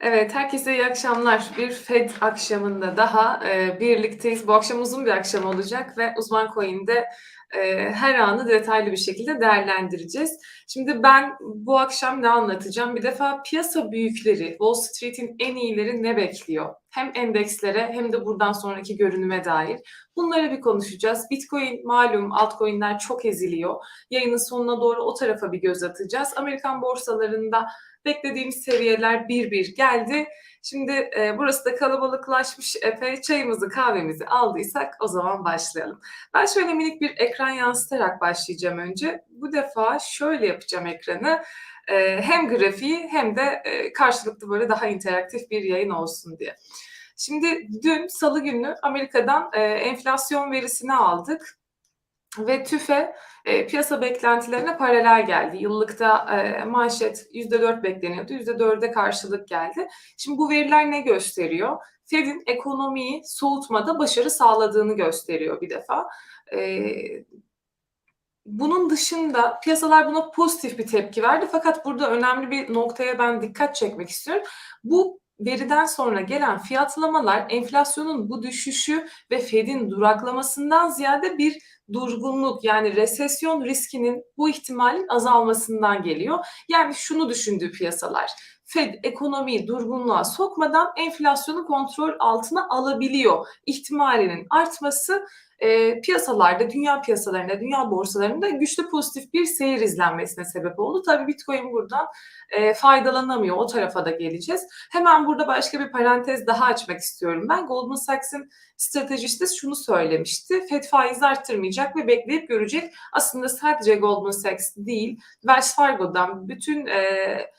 Evet, herkese iyi akşamlar. Bir FED akşamında daha e, birlikteyiz. Bu akşam uzun bir akşam olacak ve Uzman Coin'de e, her anı detaylı bir şekilde değerlendireceğiz. Şimdi ben bu akşam ne anlatacağım? Bir defa piyasa büyükleri, Wall Street'in en iyileri ne bekliyor? Hem endekslere hem de buradan sonraki görünüme dair. Bunları bir konuşacağız. Bitcoin malum altcoin'ler çok eziliyor. Yayının sonuna doğru o tarafa bir göz atacağız. Amerikan borsalarında Beklediğimiz seviyeler bir bir geldi. Şimdi e, burası da kalabalıklaşmış epey. Çayımızı kahvemizi aldıysak o zaman başlayalım. Ben şöyle minik bir ekran yansıtarak başlayacağım önce. Bu defa şöyle yapacağım ekranı. E, hem grafiği hem de e, karşılıklı böyle daha interaktif bir yayın olsun diye. Şimdi dün salı günü Amerika'dan e, enflasyon verisini aldık ve TÜFE e, piyasa beklentilerine paralel geldi. Yıllıkta e, manşet %4 bekleniyordu. %4'e karşılık geldi. Şimdi bu veriler ne gösteriyor? Fed'in ekonomiyi soğutmada başarı sağladığını gösteriyor bir defa. E, bunun dışında piyasalar buna pozitif bir tepki verdi. Fakat burada önemli bir noktaya ben dikkat çekmek istiyorum. Bu veriden sonra gelen fiyatlamalar enflasyonun bu düşüşü ve Fed'in duraklamasından ziyade bir durgunluk yani resesyon riskinin bu ihtimalin azalmasından geliyor. Yani şunu düşündüğü piyasalar. Fed ekonomiyi durgunluğa sokmadan enflasyonu kontrol altına alabiliyor ihtimalinin artması e, piyasalarda, dünya piyasalarında, dünya borsalarında güçlü pozitif bir seyir izlenmesine sebep oldu. Tabii Bitcoin buradan e, faydalanamıyor. O tarafa da geleceğiz. Hemen burada başka bir parantez daha açmak istiyorum ben. Goldman Sachs'in stratejisti şunu söylemişti. Fed faiz arttırmayacak ve bekleyip görecek. Aslında sadece Goldman Sachs değil, Wells Fargo'dan bütün e,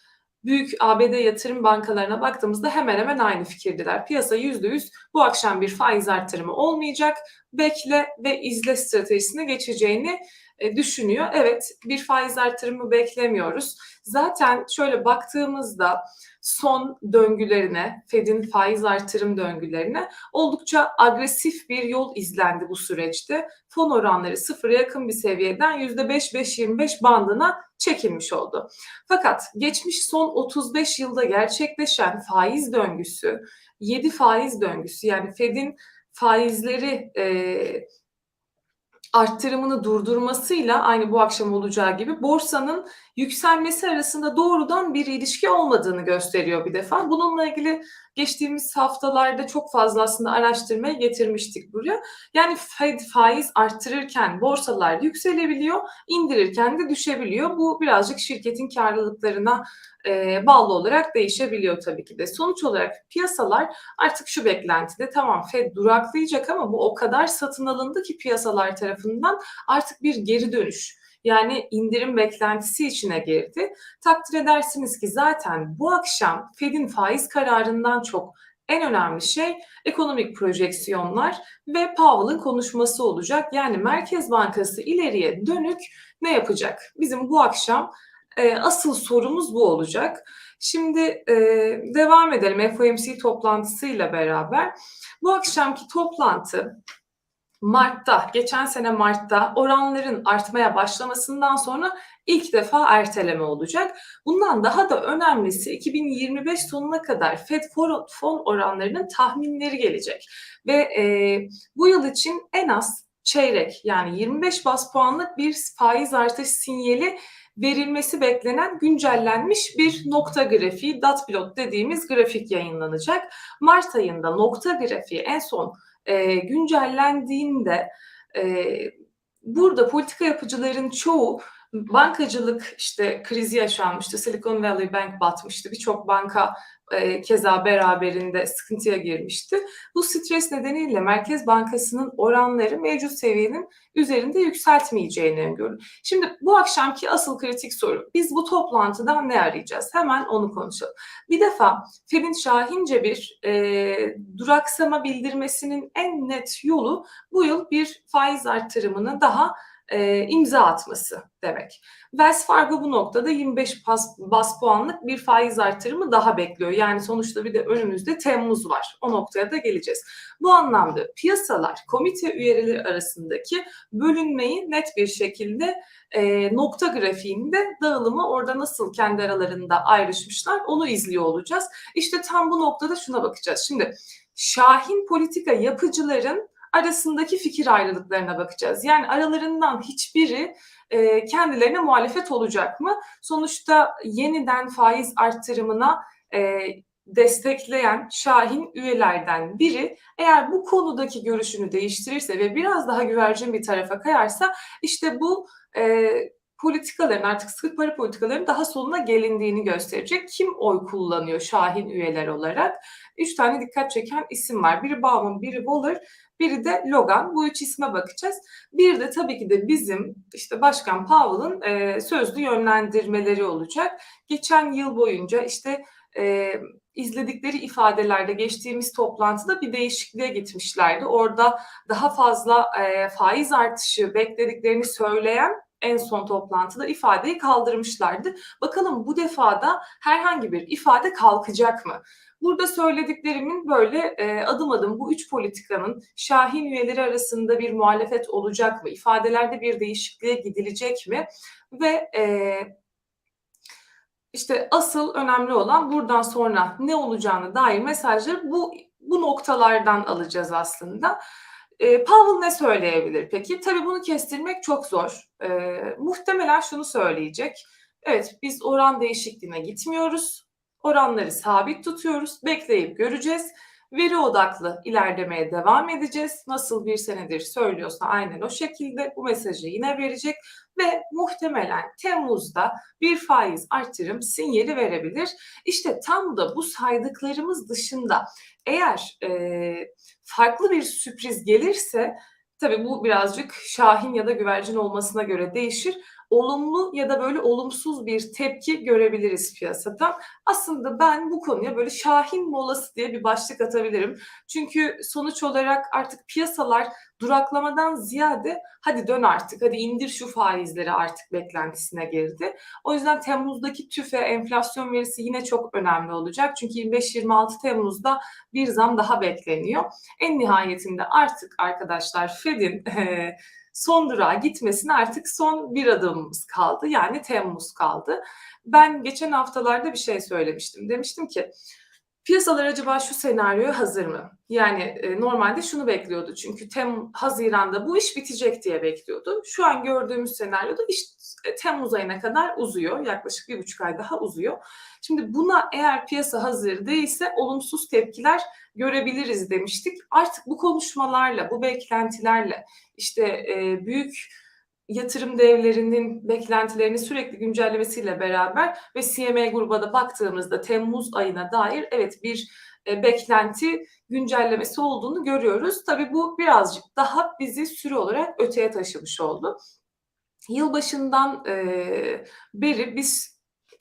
büyük ABD yatırım bankalarına baktığımızda hemen hemen aynı fikirdiler. Piyasa %100 bu akşam bir faiz artırımı olmayacak. Bekle ve izle stratejisine geçeceğini e, düşünüyor. Evet bir faiz artırımı beklemiyoruz. Zaten şöyle baktığımızda son döngülerine, Fed'in faiz artırım döngülerine oldukça agresif bir yol izlendi bu süreçte. Fon oranları sıfıra yakın bir seviyeden %5-5-25 bandına çekilmiş oldu. Fakat geçmiş son 35 yılda gerçekleşen faiz döngüsü, 7 faiz döngüsü yani Fed'in faizleri e, arttırımını durdurmasıyla aynı bu akşam olacağı gibi borsanın yükselmesi arasında doğrudan bir ilişki olmadığını gösteriyor bir defa. Bununla ilgili geçtiğimiz haftalarda çok fazla aslında araştırmaya getirmiştik buraya. Yani Fed faiz arttırırken borsalar yükselebiliyor, indirirken de düşebiliyor. Bu birazcık şirketin karlılıklarına e, bağlı olarak değişebiliyor tabii ki de. Sonuç olarak piyasalar artık şu beklentide tamam Fed duraklayacak ama bu o kadar satın alındı ki piyasalar tarafından artık bir geri dönüş yani indirim beklentisi içine girdi. Takdir edersiniz ki zaten bu akşam Fed'in faiz kararından çok en önemli şey ekonomik projeksiyonlar ve Powell'ın konuşması olacak. Yani Merkez Bankası ileriye dönük ne yapacak? Bizim bu akşam e, asıl sorumuz bu olacak. Şimdi e, devam edelim FOMC toplantısıyla beraber. Bu akşamki toplantı Mart'ta, geçen sene Mart'ta oranların artmaya başlamasından sonra ilk defa erteleme olacak. Bundan daha da önemlisi 2025 sonuna kadar FED fon oranlarının tahminleri gelecek. Ve e, bu yıl için en az çeyrek yani 25 bas puanlık bir faiz artış sinyali verilmesi beklenen güncellenmiş bir nokta grafiği, dot plot dediğimiz grafik yayınlanacak. Mart ayında nokta grafiği en son e, güncellendiğinde e, burada politika yapıcıların çoğu bankacılık işte krizi yaşanmıştı. Silicon Valley Bank batmıştı. Birçok banka e, keza beraberinde sıkıntıya girmişti. Bu stres nedeniyle Merkez Bankası'nın oranları mevcut seviyenin üzerinde yükseltmeyeceğini öngörüyor. Şimdi bu akşamki asıl kritik soru. Biz bu toplantıdan ne arayacağız? Hemen onu konuşalım. Bir defa Fed'in şahince bir e, duraksama bildirmesinin en net yolu bu yıl bir faiz artırımını daha e, imza atması demek. Wells Fargo bu noktada 25 bas, bas puanlık bir faiz artırımı daha bekliyor. Yani sonuçta bir de önümüzde Temmuz var. O noktaya da geleceğiz. Bu anlamda piyasalar komite üyeleri arasındaki bölünmeyi net bir şekilde e, nokta grafiğinde dağılımı orada nasıl kendi aralarında ayrışmışlar onu izliyor olacağız. İşte tam bu noktada şuna bakacağız. Şimdi şahin politika yapıcıların arasındaki fikir ayrılıklarına bakacağız. Yani aralarından hiçbiri e, kendilerine muhalefet olacak mı? Sonuçta yeniden faiz arttırımına e, destekleyen Şahin üyelerden biri eğer bu konudaki görüşünü değiştirirse ve biraz daha güvercin bir tarafa kayarsa işte bu e, politikaların artık sıkı para politikalarının daha sonuna gelindiğini gösterecek. Kim oy kullanıyor Şahin üyeler olarak? Üç tane dikkat çeken isim var. Biri Bauman, biri Waller, biri de Logan. Bu üç isme bakacağız. Bir de tabii ki de bizim işte Başkan Powell'ın e, sözlü yönlendirmeleri olacak. Geçen yıl boyunca işte e, izledikleri ifadelerde geçtiğimiz toplantıda bir değişikliğe gitmişlerdi. Orada daha fazla e, faiz artışı beklediklerini söyleyen en son toplantıda ifadeyi kaldırmışlardı. Bakalım bu defada herhangi bir ifade kalkacak mı? Burada söylediklerimin böyle e, adım adım bu üç politikanın Şahin üyeleri arasında bir muhalefet olacak mı? İfadelerde bir değişikliğe gidilecek mi? Ve e, işte asıl önemli olan buradan sonra ne olacağını dair mesajları bu bu noktalardan alacağız aslında. E, Powell ne söyleyebilir peki? Tabii bunu kestirmek çok zor. E, muhtemelen şunu söyleyecek. Evet biz oran değişikliğine gitmiyoruz. Oranları sabit tutuyoruz. Bekleyip göreceğiz. Veri odaklı ilerlemeye devam edeceğiz. Nasıl bir senedir söylüyorsa aynen o şekilde bu mesajı yine verecek ve muhtemelen Temmuz'da bir faiz artırım sinyali verebilir. İşte tam da bu saydıklarımız dışında eğer e, farklı bir sürpriz gelirse tabii bu birazcık şahin ya da güvercin olmasına göre değişir olumlu ya da böyle olumsuz bir tepki görebiliriz piyasadan. Aslında ben bu konuya böyle şahin molası diye bir başlık atabilirim. Çünkü sonuç olarak artık piyasalar duraklamadan ziyade hadi dön artık, hadi indir şu faizleri artık beklentisine girdi. O yüzden Temmuz'daki tüfe enflasyon verisi yine çok önemli olacak. Çünkü 25-26 Temmuz'da bir zam daha bekleniyor. En nihayetinde artık arkadaşlar Fed'in son durağa gitmesine artık son bir adımımız kaldı. Yani Temmuz kaldı. Ben geçen haftalarda bir şey söylemiştim. Demiştim ki piyasalar acaba şu senaryoya hazır mı? Yani e, normalde şunu bekliyordu çünkü Tem Haziran'da bu iş bitecek diye bekliyordu. Şu an gördüğümüz senaryoda iş e, Temmuz ayına kadar uzuyor. Yaklaşık bir buçuk ay daha uzuyor. Şimdi buna eğer piyasa hazır değilse olumsuz tepkiler görebiliriz demiştik. Artık bu konuşmalarla, bu beklentilerle işte e, büyük yatırım devlerinin beklentilerini sürekli güncellemesiyle beraber ve CMA gruba da baktığımızda Temmuz ayına dair evet bir e, beklenti güncellemesi olduğunu görüyoruz. Tabii bu birazcık daha bizi süre olarak öteye taşımış oldu. Yılbaşından e, beri biz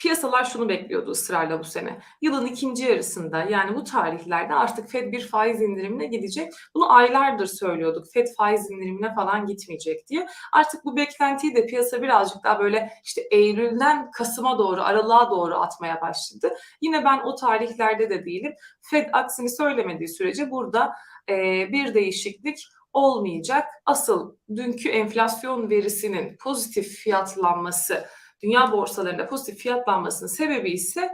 Piyasalar şunu bekliyordu ısrarla bu sene. Yılın ikinci yarısında yani bu tarihlerde artık Fed bir faiz indirimine gidecek. Bunu aylardır söylüyorduk. Fed faiz indirimine falan gitmeyecek diye. Artık bu beklentiyi de piyasa birazcık daha böyle işte Eylül'den Kasım'a doğru, aralığa doğru atmaya başladı. Yine ben o tarihlerde de değilim. Fed aksini söylemediği sürece burada e, bir değişiklik olmayacak. Asıl dünkü enflasyon verisinin pozitif fiyatlanması dünya borsalarında pozitif fiyatlanmasının sebebi ise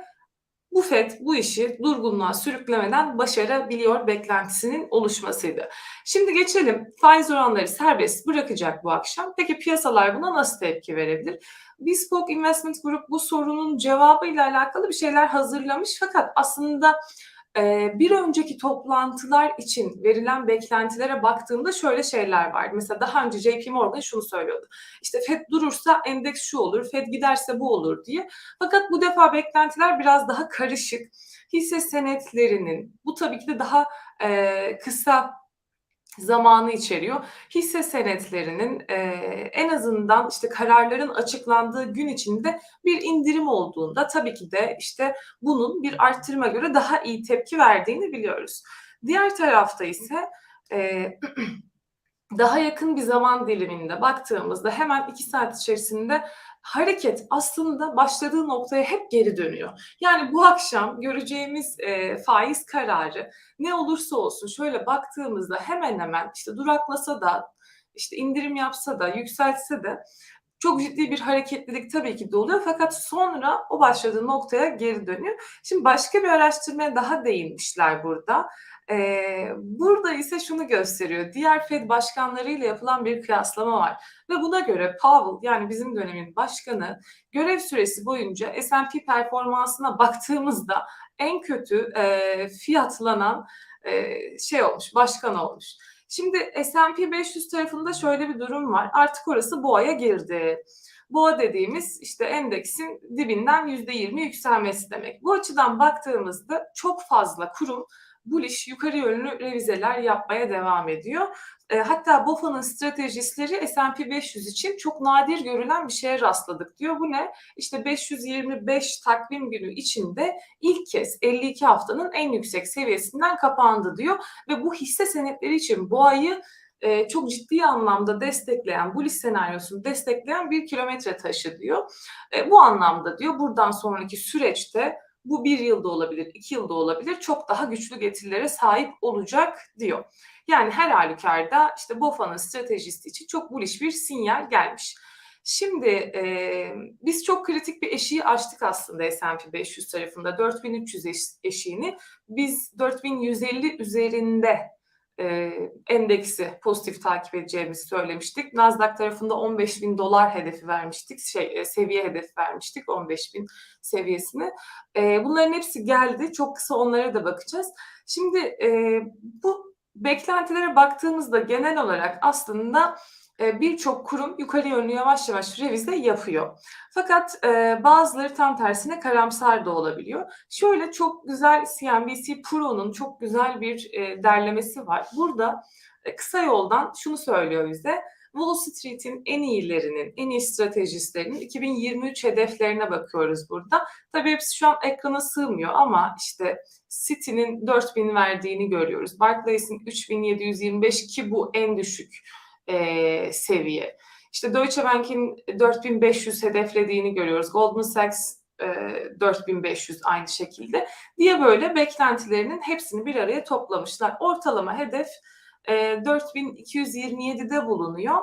bu FED bu işi durgunluğa sürüklemeden başarabiliyor beklentisinin oluşmasıydı. Şimdi geçelim faiz oranları serbest bırakacak bu akşam. Peki piyasalar buna nasıl tepki verebilir? Bespoke Investment Group bu sorunun cevabıyla alakalı bir şeyler hazırlamış fakat aslında bir önceki toplantılar için verilen beklentilere baktığımda şöyle şeyler var. Mesela daha önce JP Morgan şunu söylüyordu. İşte FED durursa endeks şu olur, FED giderse bu olur diye. Fakat bu defa beklentiler biraz daha karışık. Hisse senetlerinin bu tabii ki de daha kısa zamanı içeriyor. Hisse senetlerinin e, en azından işte kararların açıklandığı gün içinde bir indirim olduğunda tabii ki de işte bunun bir arttırıma göre daha iyi tepki verdiğini biliyoruz. Diğer tarafta ise e, daha yakın bir zaman diliminde baktığımızda hemen 2 saat içerisinde hareket aslında başladığı noktaya hep geri dönüyor. Yani bu akşam göreceğimiz e, faiz kararı ne olursa olsun şöyle baktığımızda hemen hemen işte duraklasa da işte indirim yapsa da yükseltse de çok ciddi bir hareketlilik tabii ki de oluyor fakat sonra o başladığı noktaya geri dönüyor. Şimdi başka bir araştırmaya daha değinmişler burada. Ee, burada ise şunu gösteriyor. Diğer Fed başkanlarıyla yapılan bir kıyaslama var. Ve buna göre Powell yani bizim dönemin başkanı görev süresi boyunca S&P performansına baktığımızda en kötü e, fiyatlanan e, şey olmuş, başkan olmuş. Şimdi S&P 500 tarafında şöyle bir durum var. Artık orası boğaya girdi. Boğa dediğimiz işte endeksin dibinden %20 yükselmesi demek. Bu açıdan baktığımızda çok fazla kurum bullish yukarı yönlü revizeler yapmaya devam ediyor. E, hatta BOFA'nın stratejistleri S&P 500 için çok nadir görülen bir şeye rastladık diyor. Bu ne? İşte 525 takvim günü içinde ilk kez 52 haftanın en yüksek seviyesinden kapandı diyor. Ve bu hisse senetleri için boğayı e, çok ciddi anlamda destekleyen, bu list senaryosunu destekleyen bir kilometre taşı diyor. E, bu anlamda diyor buradan sonraki süreçte bu bir yılda olabilir, iki yılda olabilir. Çok daha güçlü getirilere sahip olacak diyor. Yani her halükarda işte BOFA'nın stratejisti için çok bullish bir sinyal gelmiş. Şimdi e, biz çok kritik bir eşiği açtık aslında S&P 500 tarafında 4300 eş, eşiğini biz 4150 üzerinde e, endeksi pozitif takip edeceğimizi söylemiştik. Nasdaq tarafında 15 bin dolar hedefi vermiştik, şey e, seviye hedefi vermiştik 15 bin seviyesini. E, bunların hepsi geldi. Çok kısa onlara da bakacağız. Şimdi e, bu beklentilere baktığımızda genel olarak aslında birçok kurum yukarı yönlü yavaş yavaş revize yapıyor. Fakat e, bazıları tam tersine karamsar da olabiliyor. Şöyle çok güzel CNBC Pro'nun çok güzel bir e, derlemesi var. Burada e, kısa yoldan şunu söylüyor bize. Wall Street'in en iyilerinin, en iyi stratejistlerinin 2023 hedeflerine bakıyoruz burada. Tabii hepsi şu an ekrana sığmıyor ama işte City'nin 4000 verdiğini görüyoruz. Barclays'in 3725 ki bu en düşük e, seviye. İşte Deutsche Bank'in 4500 hedeflediğini görüyoruz. Goldman Sachs e, 4500 aynı şekilde diye böyle beklentilerinin hepsini bir araya toplamışlar. Ortalama hedef e, 4227'de bulunuyor.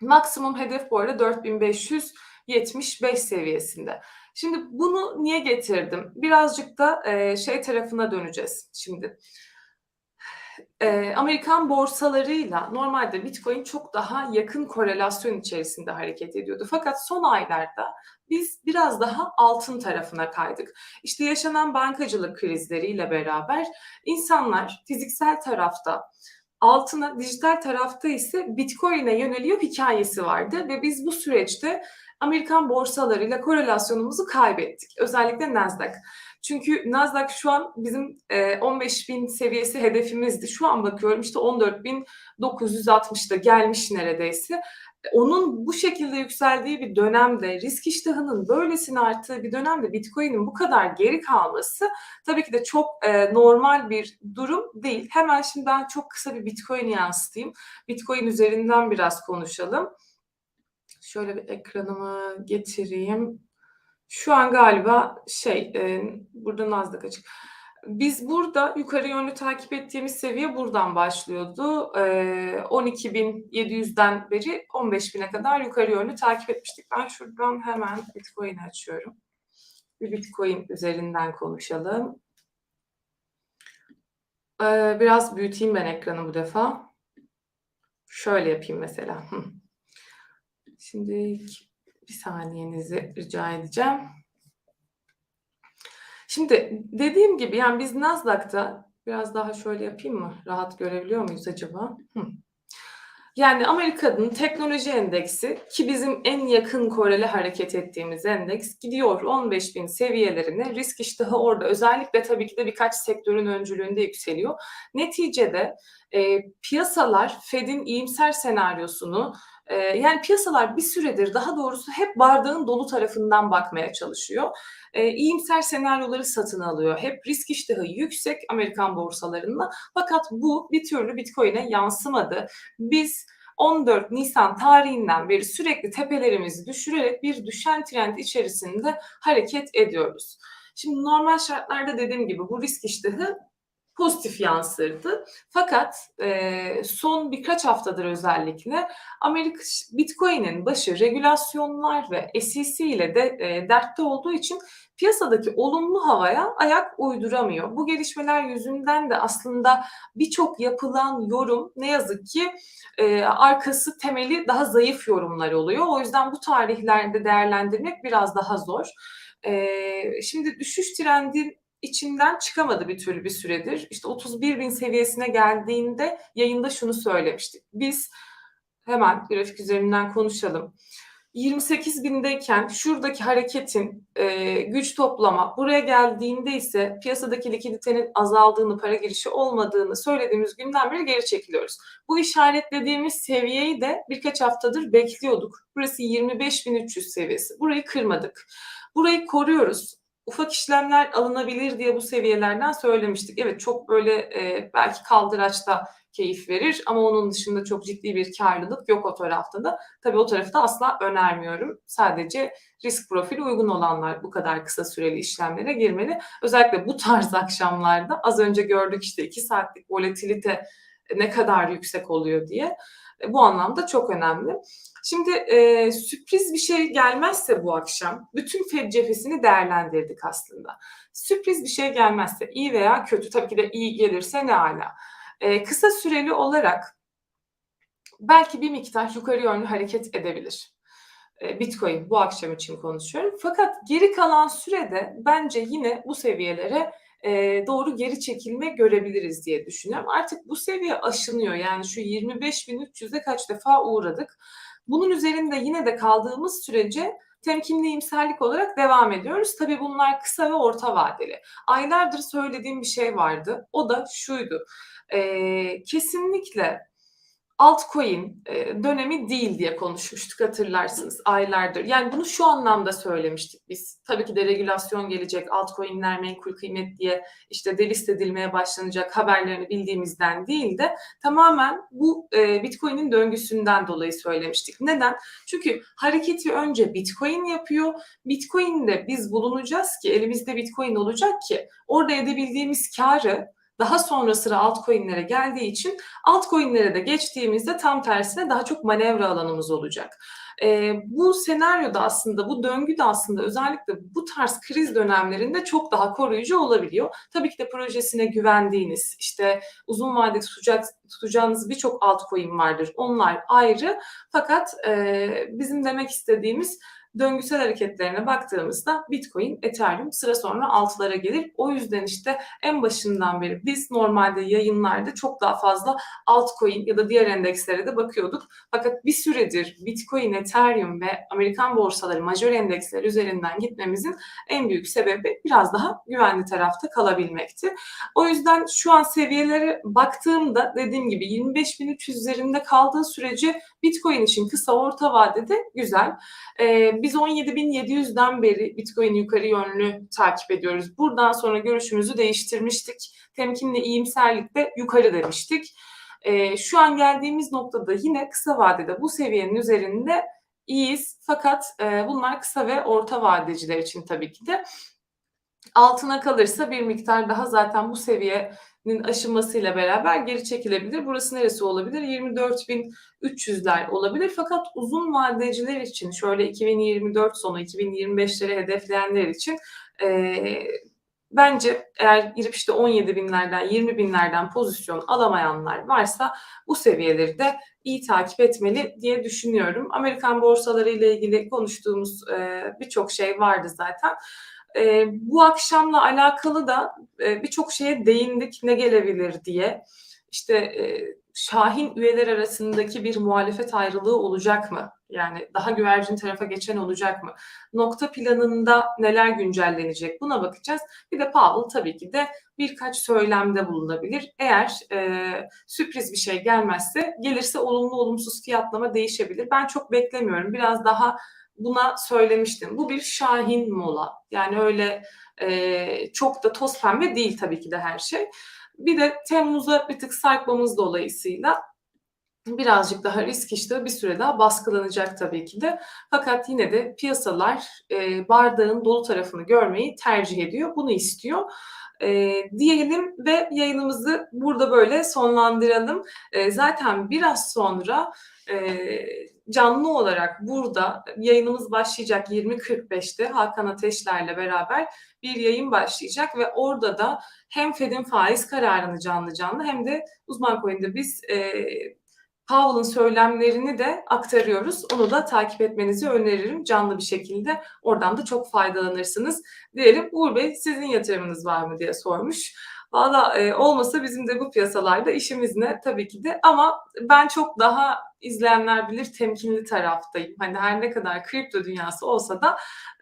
Maksimum hedef bu arada 4575 seviyesinde. Şimdi bunu niye getirdim? Birazcık da e, şey tarafına döneceğiz şimdi e, Amerikan borsalarıyla normalde Bitcoin çok daha yakın korelasyon içerisinde hareket ediyordu. Fakat son aylarda biz biraz daha altın tarafına kaydık. İşte yaşanan bankacılık krizleriyle beraber insanlar fiziksel tarafta altına, dijital tarafta ise Bitcoin'e yöneliyor hikayesi vardı ve biz bu süreçte Amerikan borsalarıyla korelasyonumuzu kaybettik. Özellikle Nasdaq. Çünkü Nasdaq şu an bizim e, 15 bin seviyesi hedefimizdi. Şu an bakıyorum işte 14 bin 960'da gelmiş neredeyse. Onun bu şekilde yükseldiği bir dönemde risk iştahının böylesine arttığı bir dönemde Bitcoin'in bu kadar geri kalması tabii ki de çok e, normal bir durum değil. Hemen şimdi ben çok kısa bir Bitcoin yansıtayım. Bitcoin üzerinden biraz konuşalım. Şöyle bir ekranımı getireyim. Şu an galiba şey e, burada Nasdaq açık. Biz burada yukarı yönlü takip ettiğimiz seviye buradan başlıyordu. E, 12.700'den beri 15.000'e kadar yukarı yönlü takip etmiştik. Ben şuradan hemen Bitcoin açıyorum. Bir Bitcoin üzerinden konuşalım. E, biraz büyüteyim ben ekranı bu defa. Şöyle yapayım mesela. Şimdi bir saniyenizi rica edeceğim. Şimdi dediğim gibi yani biz Nasdaq'ta biraz daha şöyle yapayım mı? Rahat görebiliyor muyuz acaba? Yani Amerika'nın teknoloji endeksi ki bizim en yakın koreli hareket ettiğimiz endeks gidiyor 15 bin seviyelerine. Risk iştahı orada özellikle tabii ki de birkaç sektörün öncülüğünde yükseliyor. Neticede e, piyasalar Fed'in iyimser senaryosunu yani piyasalar bir süredir daha doğrusu hep bardağın dolu tarafından bakmaya çalışıyor. e, senaryoları satın alıyor. Hep risk iştahı yüksek Amerikan borsalarında. Fakat bu bir türlü Bitcoin'e yansımadı. Biz 14 Nisan tarihinden beri sürekli tepelerimizi düşürerek bir düşen trend içerisinde hareket ediyoruz. Şimdi normal şartlarda dediğim gibi bu risk iştahı pozitif yansırdı. Fakat e, son birkaç haftadır özellikle Amerika Bitcoin'in başı regülasyonlar ve SEC ile de e, dertte olduğu için piyasadaki olumlu havaya ayak uyduramıyor. Bu gelişmeler yüzünden de aslında birçok yapılan yorum ne yazık ki e, arkası temeli daha zayıf yorumlar oluyor. O yüzden bu tarihlerde değerlendirmek biraz daha zor. E, şimdi düşüş trendi içinden çıkamadı bir türlü bir süredir. İşte 31 bin seviyesine geldiğinde yayında şunu söylemiştik. Biz hemen grafik üzerinden konuşalım. 28 bindeyken şuradaki hareketin e, güç toplama buraya geldiğinde ise piyasadaki likiditenin azaldığını, para girişi olmadığını söylediğimiz günden beri geri çekiliyoruz. Bu işaretlediğimiz seviyeyi de birkaç haftadır bekliyorduk. Burası 25.300 seviyesi. Burayı kırmadık. Burayı koruyoruz ufak işlemler alınabilir diye bu seviyelerden söylemiştik. Evet çok böyle e, belki kaldıraçta keyif verir ama onun dışında çok ciddi bir karlılık yok o tarafta da. Tabii o tarafı da asla önermiyorum. Sadece risk profili uygun olanlar bu kadar kısa süreli işlemlere girmeli. Özellikle bu tarz akşamlarda az önce gördük işte 2 saatlik volatilite ne kadar yüksek oluyor diye. E, bu anlamda çok önemli. Şimdi e, sürpriz bir şey gelmezse bu akşam bütün Fed cephesini değerlendirdik aslında. Sürpriz bir şey gelmezse iyi veya kötü tabii ki de iyi gelirse ne ala. E, kısa süreli olarak belki bir miktar yukarı yönlü hareket edebilir. E, Bitcoin bu akşam için konuşuyorum. Fakat geri kalan sürede bence yine bu seviyelere e, doğru geri çekilme görebiliriz diye düşünüyorum. Artık bu seviye aşınıyor. Yani şu 25.300'e kaç defa uğradık. Bunun üzerinde yine de kaldığımız sürece temkinli iyimserlik olarak devam ediyoruz. Tabii bunlar kısa ve orta vadeli. Aylardır söylediğim bir şey vardı. O da şuydu. Ee, kesinlikle altcoin e, dönemi değil diye konuşmuştuk hatırlarsınız aylardır. Yani bunu şu anlamda söylemiştik biz. Tabii ki de regülasyon gelecek, altcoin'ler menkul kıymet diye işte delist edilmeye başlanacak haberlerini bildiğimizden değil de tamamen bu e, Bitcoin'in döngüsünden dolayı söylemiştik. Neden? Çünkü hareketi önce Bitcoin yapıyor. Bitcoin'de biz bulunacağız ki elimizde Bitcoin olacak ki orada edebildiğimiz karı daha sonra sıra altcoin'lere geldiği için altcoin'lere de geçtiğimizde tam tersine daha çok manevra alanımız olacak. E, bu senaryoda aslında bu döngü de aslında özellikle bu tarz kriz dönemlerinde çok daha koruyucu olabiliyor. Tabii ki de projesine güvendiğiniz işte uzun vadede tutacak, tutacağınız birçok altcoin vardır. Onlar ayrı. Fakat e, bizim demek istediğimiz döngüsel hareketlerine baktığımızda Bitcoin, Ethereum sıra sonra altılara gelir. O yüzden işte en başından beri biz normalde yayınlarda çok daha fazla altcoin ya da diğer endekslere de bakıyorduk. Fakat bir süredir Bitcoin, Ethereum ve Amerikan borsaları majör endeksler üzerinden gitmemizin en büyük sebebi biraz daha güvenli tarafta kalabilmekti. O yüzden şu an seviyelere baktığımda dediğim gibi 25.300 üzerinde kaldığı sürece Bitcoin için kısa orta vadede güzel. Ee, biz 17.700'den beri Bitcoin yukarı yönlü takip ediyoruz. Buradan sonra görüşümüzü değiştirmiştik. Temkinli iyimserlikte yukarı demiştik. Ee, şu an geldiğimiz noktada yine kısa vadede bu seviyenin üzerinde iyiyiz. Fakat e, bunlar kısa ve orta vadeciler için tabii ki de. Altına kalırsa bir miktar daha zaten bu seviye aşınmasıyla beraber geri çekilebilir. Burası neresi olabilir? 24.300'ler olabilir. Fakat uzun vadeciler için şöyle 2024 sonu 2025'leri hedefleyenler için e, bence eğer girip işte 17 binlerden 20 binlerden pozisyon alamayanlar varsa bu seviyeleri de iyi takip etmeli diye düşünüyorum. Amerikan borsaları ile ilgili konuştuğumuz e, birçok şey vardı zaten. E, bu akşamla alakalı da e, birçok şeye değindik ne gelebilir diye. İşte e, Şahin üyeler arasındaki bir muhalefet ayrılığı olacak mı? Yani daha güvercin tarafa geçen olacak mı? Nokta planında neler güncellenecek? Buna bakacağız. Bir de Powell tabii ki de birkaç söylemde bulunabilir. Eğer e, sürpriz bir şey gelmezse, gelirse olumlu olumsuz fiyatlama değişebilir. Ben çok beklemiyorum. Biraz daha buna söylemiştim. Bu bir şahin mola. Yani öyle e, çok da toz pembe değil tabii ki de her şey. Bir de Temmuz'a bir tık sarkmamız dolayısıyla birazcık daha risk iştahı bir süre daha baskılanacak tabii ki de. Fakat yine de piyasalar e, bardağın dolu tarafını görmeyi tercih ediyor. Bunu istiyor. E, diyelim ve yayınımızı burada böyle sonlandıralım. E, zaten biraz sonra e, canlı olarak burada yayınımız başlayacak 20.45'te Hakan Ateşler'le beraber bir yayın başlayacak ve orada da hem Fed'in faiz kararını canlı canlı hem de uzman coin'de biz e, Powell'ın söylemlerini de aktarıyoruz. Onu da takip etmenizi öneririm canlı bir şekilde. Oradan da çok faydalanırsınız. Diyelim Uğur Bey sizin yatırımınız var mı diye sormuş. Valla e, olmasa bizim de bu piyasalarda işimiz ne? Tabii ki de ama ben çok daha izleyenler bilir temkinli taraftayım. Hani her ne kadar kripto dünyası olsa da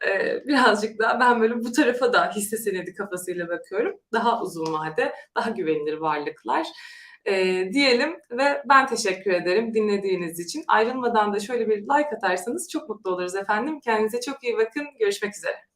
e, birazcık daha ben böyle bu tarafa da hisse senedi kafasıyla bakıyorum. Daha uzun vade, daha güvenilir varlıklar e, diyelim ve ben teşekkür ederim dinlediğiniz için. Ayrılmadan da şöyle bir like atarsanız çok mutlu oluruz efendim. Kendinize çok iyi bakın. Görüşmek üzere.